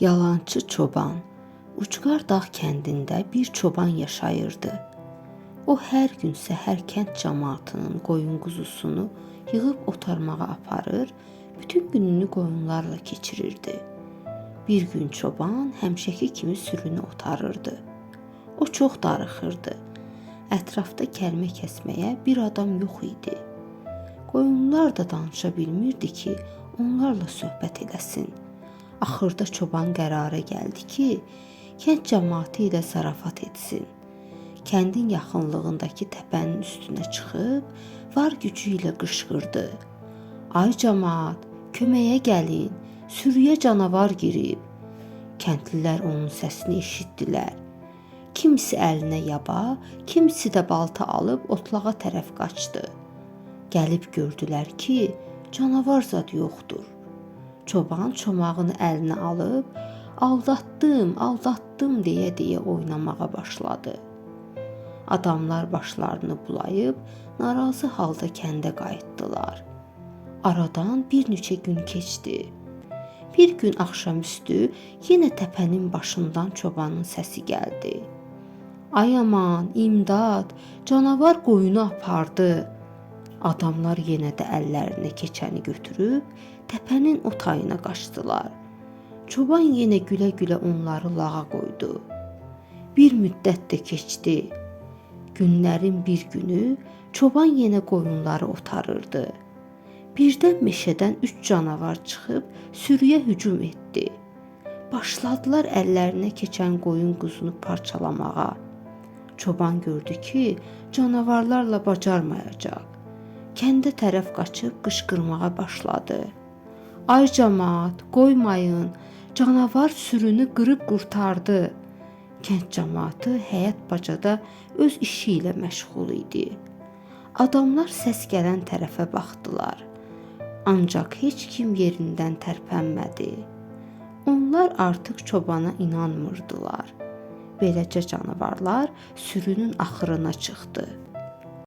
Yalançı çoban Ucqar dağ kəndində bir çoban yaşayırdı. O hər gün səhər kənd cəmaatının qoyun quzusunu yığıb otarmağa aparır, bütün gününü qoyunlarla keçirirdi. Bir gün çoban həmişəki kimi sürünü otarırdı. O çox darıxırdı. Ətrafda kəlmə kəsməyə bir adam yox idi. Qoyunlar da danışa bilmirdi ki, onlarla söhbət eləsin. Axırda çoban qərara gəldi ki, kənd cəmaatı ilə zarafat etsin. Kəndin yaxınlığındakı təpənin üstünə çıxıb var gücü ilə qışqırdı. Ay cəmaat, köməyə gəlin. Sürüyə canavar girib. Kəndlilər onun səsini eşitdilər. Kimisi əlinə yaba, kimisi də balta alıb otlağa tərəf qaçdı. Gəlib gördülər ki, canavar zad yoxdur. Çoban çomağını əlinə alıb, aldatdım, aldatdım deyə-deyə oynamağa başladı. Adamlar başlarını bulayıb narazı halda kəndə qayıtdılar. Aradan bir neçə gün keçdi. Bir gün axşamüstü yenə təpənin başından çobanın səsi gəldi. Ay aman, imdad, canavar qoyunu apardı. Adamlar yenə də əllərinə keçəni götürüb təpənin o tayına qaçdılar. Çoban yenə gülə-gülə onları lağa qoydu. Bir müddət də keçdi. Günlərin bir günü çoban yenə qoyunları otarırdı. Birdən meşədən üç canavar çıxıb sürüyə hücum etdi. Başladılar əllərinə keçən qoyun quzunu parçalamağa. Çoban gördü ki, canavarlarla bacarmayacaq. Kəndə tərəf qaçıb qışqırmağa başladı. Ay camaat, qoymayın. Canavar sürünü qırıb qurtardı. Kənd camaatı həyət bacada öz işi ilə məşğul idi. Adamlar səs gələn tərəfə baxdılar. Ancaq heç kim yerindən tərpənmədi. Onlar artıq çobana inanmırdılar. Beləcə canavarlar sürünün axırına çıxdı.